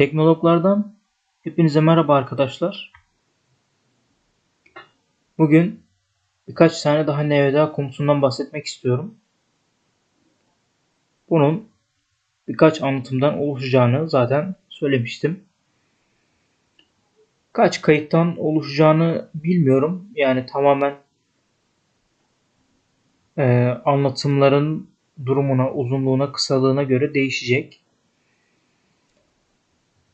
Teknologlardan hepinize merhaba arkadaşlar. Bugün birkaç tane daha NVDA komutundan bahsetmek istiyorum. Bunun birkaç anlatımdan oluşacağını zaten söylemiştim. Kaç kayıttan oluşacağını bilmiyorum. Yani tamamen e, anlatımların durumuna, uzunluğuna, kısalığına göre değişecek.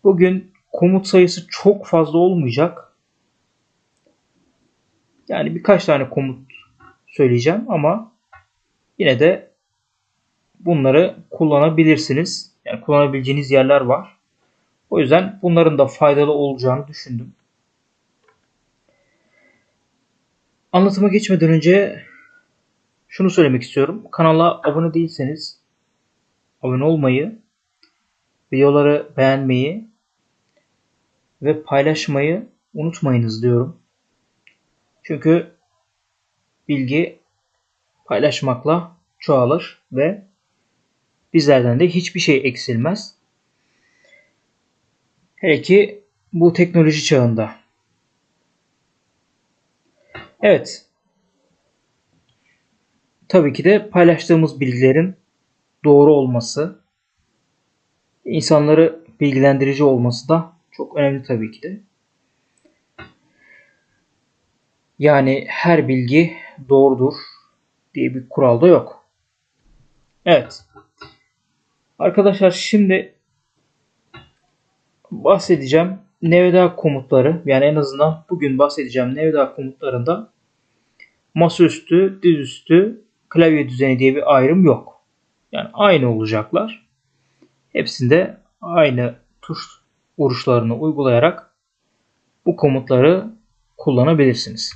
Bugün komut sayısı çok fazla olmayacak. Yani birkaç tane komut söyleyeceğim ama yine de bunları kullanabilirsiniz. Yani kullanabileceğiniz yerler var. O yüzden bunların da faydalı olacağını düşündüm. Anlatıma geçmeden önce şunu söylemek istiyorum. Kanala abone değilseniz abone olmayı, videoları beğenmeyi ve paylaşmayı unutmayınız diyorum. Çünkü bilgi paylaşmakla çoğalır ve bizlerden de hiçbir şey eksilmez. Hele ki bu teknoloji çağında. Evet. Tabii ki de paylaştığımız bilgilerin doğru olması, insanları bilgilendirici olması da çok önemli tabii ki de. Yani her bilgi doğrudur diye bir kural da yok. Evet. Arkadaşlar şimdi bahsedeceğim NVDA komutları yani en azından bugün bahsedeceğim NVDA komutlarında masaüstü, dizüstü, klavye düzeni diye bir ayrım yok. Yani aynı olacaklar. Hepsinde aynı tuş vuruşlarını uygulayarak bu komutları kullanabilirsiniz.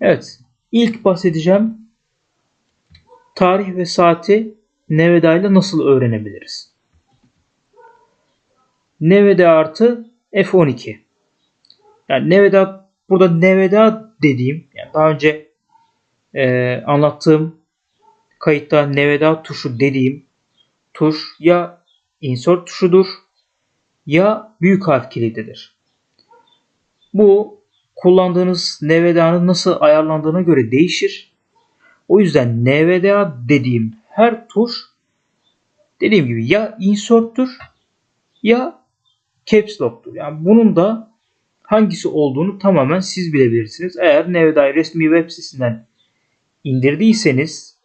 Evet. ilk bahsedeceğim tarih ve saati Neveda ile nasıl öğrenebiliriz? Neveda artı F12. Yani Neveda burada Neveda dediğim yani daha önce e, anlattığım kayıtta Neveda tuşu dediğim tuş ya insert tuşudur ya büyük harf kilididir. Bu kullandığınız NVDA'nın nasıl ayarlandığına göre değişir. O yüzden NVDA dediğim her tuş dediğim gibi ya insert'tür ya caps lock'tur. Yani bunun da hangisi olduğunu tamamen siz bilebilirsiniz. Eğer NVDA'yı resmi web sitesinden indirdiyseniz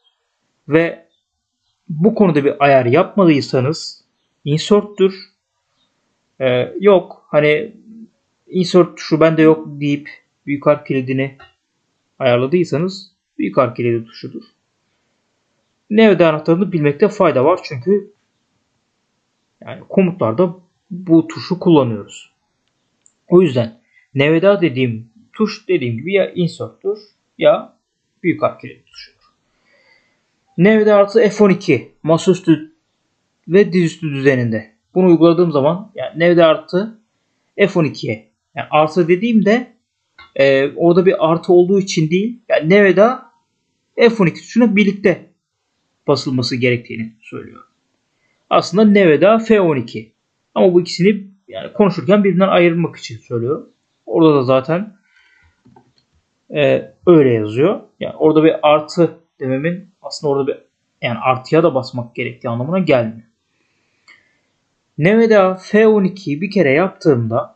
ve bu konuda bir ayar yapmadıysanız insert'tür. Ee, yok hani insert tuşu bende yok deyip büyük harf kilidini ayarladıysanız büyük harf kilidi tuşudur. Nevde anahtarını bilmekte fayda var çünkü yani komutlarda bu tuşu kullanıyoruz. O yüzden nevda dediğim tuş dediğim gibi ya insert'tur ya büyük harf kilidi tuşudur. Nevde artı F12 masaüstü ve dizüstü düzeninde. Bunu uyguladığım zaman yani Nevde artı F12'ye yani artı dediğimde e, orada bir artı olduğu için değil yani Neveda F12 tuşuna birlikte basılması gerektiğini söylüyor. Aslında Neveda F12 ama bu ikisini yani konuşurken birbirinden ayırmak için söylüyorum. Orada da zaten e, öyle yazıyor. Yani orada bir artı dememin aslında orada bir yani artıya da basmak gerektiği anlamına gelmiyor. Neveda F12'yi bir kere yaptığımda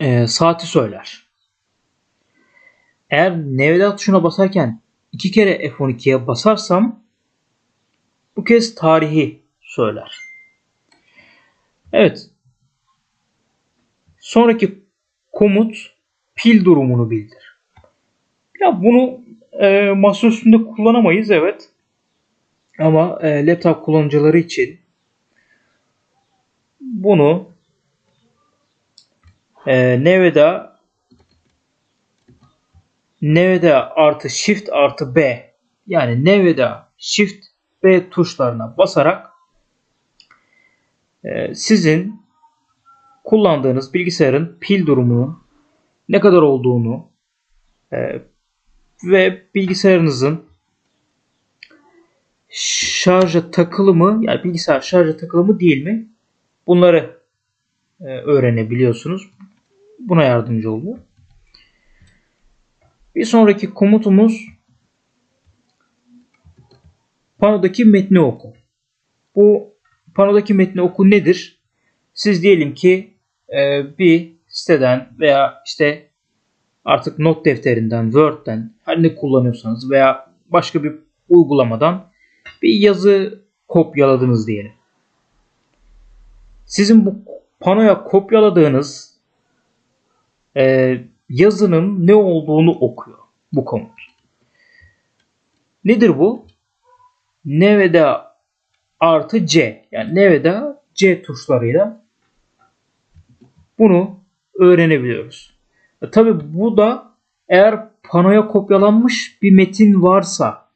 e, saati söyler. Eğer Neveda tuşuna basarken iki kere F12'ye basarsam bu kez tarihi söyler. Evet. Sonraki komut pil durumunu bildir. Ya bunu e, masa üstünde kullanamayız evet. Ama e, laptop kullanıcıları için bunu e, Nevada Nevada artı Shift artı B yani Nevada Shift B tuşlarına basarak e, sizin kullandığınız bilgisayarın pil durumunun ne kadar olduğunu e, ve bilgisayarınızın şarja takılı mı? Yani bilgisayar şarja takılı mı değil mi? Bunları e, öğrenebiliyorsunuz. Buna yardımcı oluyor. Bir sonraki komutumuz panodaki metni oku. Bu panodaki metni oku nedir? Siz diyelim ki e, bir siteden veya işte artık not defterinden, Word'den her ne kullanıyorsanız veya başka bir uygulamadan bir yazı kopyaladınız diyelim. Sizin bu panoya kopyaladığınız e, yazının ne olduğunu okuyor bu komut. Nedir bu? Neveda artı C. Yani neveda C tuşlarıyla bunu öğrenebiliyoruz. E, Tabi bu da eğer panoya kopyalanmış bir metin varsa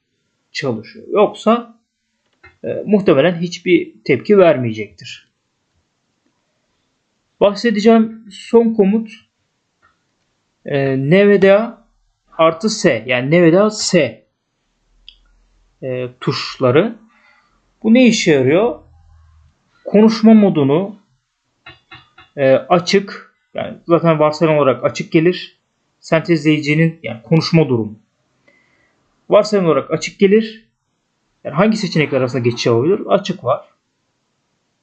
çalışıyor. Yoksa e, muhtemelen hiçbir tepki vermeyecektir. Bahsedeceğim son komut e, neveda artı S yani neveda S e, tuşları. Bu ne işe yarıyor? Konuşma modunu e, açık yani zaten varsayılan olarak açık gelir. Sentezleyicinin yani konuşma durumu. Varsayılan olarak açık gelir. Yani hangi seçenekler arasında geçiş yapabilir? Açık var.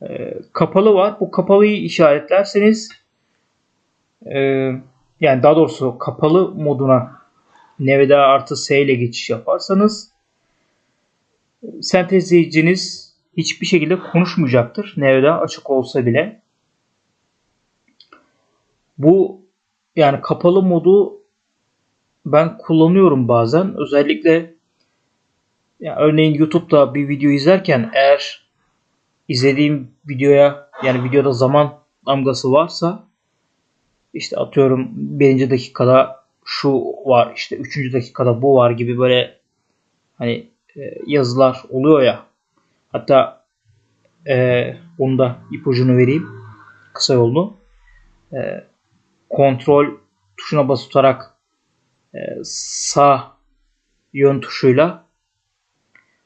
E, kapalı var. Bu kapalıyı işaretlerseniz e, yani daha doğrusu kapalı moduna neveda artı S ile geçiş yaparsanız sentezleyiciniz hiçbir şekilde konuşmayacaktır. Neveda açık olsa bile. Bu yani kapalı modu ben kullanıyorum bazen. Özellikle ya örneğin YouTube'da bir video izlerken eğer izlediğim videoya yani videoda zaman damgası varsa işte atıyorum birinci dakikada şu var işte üçüncü dakikada bu var gibi böyle hani e, yazılar oluyor ya. Hatta e, bunu da ipucunu vereyim kısa yolunu. E, kontrol tuşuna basıp tutarak e, sağ yön tuşuyla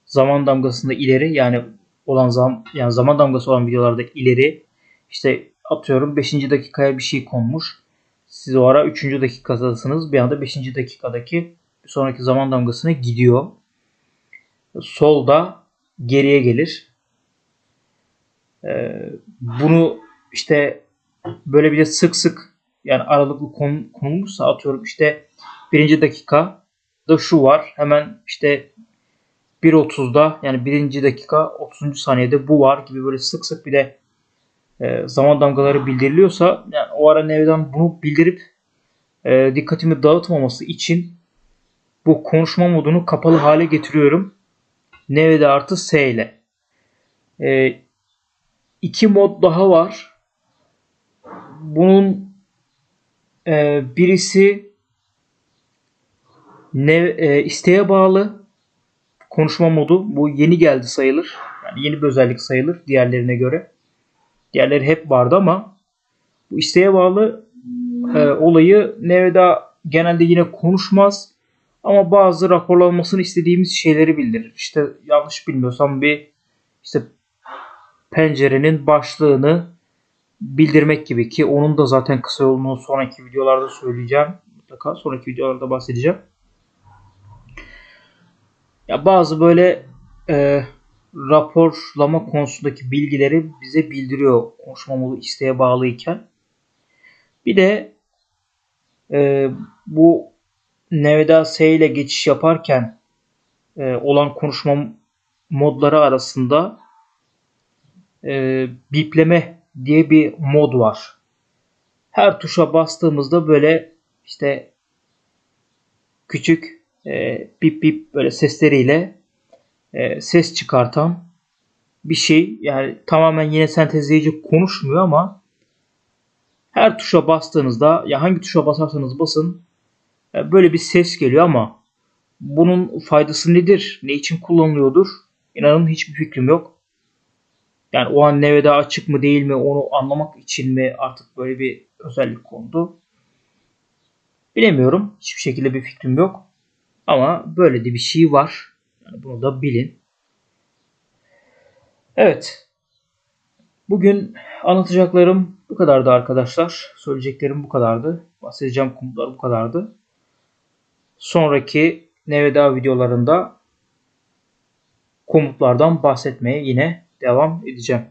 zaman damgasında ileri yani olan zam yani zaman damgası olan videolarda ileri işte atıyorum 5. dakikaya bir şey konmuş. Siz o ara 3. dakikadasınız. Bir anda 5. dakikadaki sonraki zaman damgasına gidiyor. Solda geriye gelir. Ee, bunu işte böyle bir de sık sık yani aralıklı konulmuşsa atıyorum işte birinci dakika da şu var. Hemen işte 1.30'da yani birinci dakika 30. saniyede bu var gibi böyle sık sık bir de e, zaman damgaları bildiriliyorsa yani o ara nevden bunu bildirip e, dikkatimi dağıtmaması için bu konuşma modunu kapalı hale getiriyorum. Nevede artı S ile. E, iki mod daha var. Bunun e, birisi ne, e, isteğe bağlı konuşma modu. Bu yeni geldi sayılır. Yani yeni bir özellik sayılır diğerlerine göre. Diğerleri hep vardı ama bu isteğe bağlı e, olayı Nevada genelde yine konuşmaz ama bazı raporlanmasını istediğimiz şeyleri bildirir. İşte yanlış bilmiyorsam bir işte pencerenin başlığını bildirmek gibi ki onun da zaten kısa yolunu sonraki videolarda söyleyeceğim. Mutlaka sonraki videolarda bahsedeceğim. Ya bazı böyle e, raporlama konusundaki bilgileri bize bildiriyor konuşma modu isteğe bağlıyken. Bir de e, bu Nevada S ile geçiş yaparken e, olan konuşma modları arasında e, bipleme diye bir mod var. Her tuşa bastığımızda böyle işte küçük e, bip bip böyle sesleriyle e, ses çıkartan bir şey. Yani tamamen yine sentezleyici konuşmuyor ama her tuşa bastığınızda ya hangi tuşa basarsanız basın e, böyle bir ses geliyor ama bunun faydası nedir? Ne için kullanılıyordur? İnanın hiçbir fikrim yok. Yani o an neveda açık mı değil mi onu anlamak için mi artık böyle bir özellik kondu. Bilemiyorum. Hiçbir şekilde bir fikrim yok. Ama böyle de bir şey var. Yani bunu da bilin. Evet. Bugün anlatacaklarım bu kadardı arkadaşlar. Söyleyeceklerim bu kadardı. Bahsedeceğim komutlar bu kadardı. Sonraki Neveda videolarında komutlardan bahsetmeye yine devam edeceğim.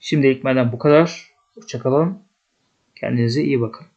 Şimdilik benden bu kadar. Hoşçakalın. Kendinize iyi bakın.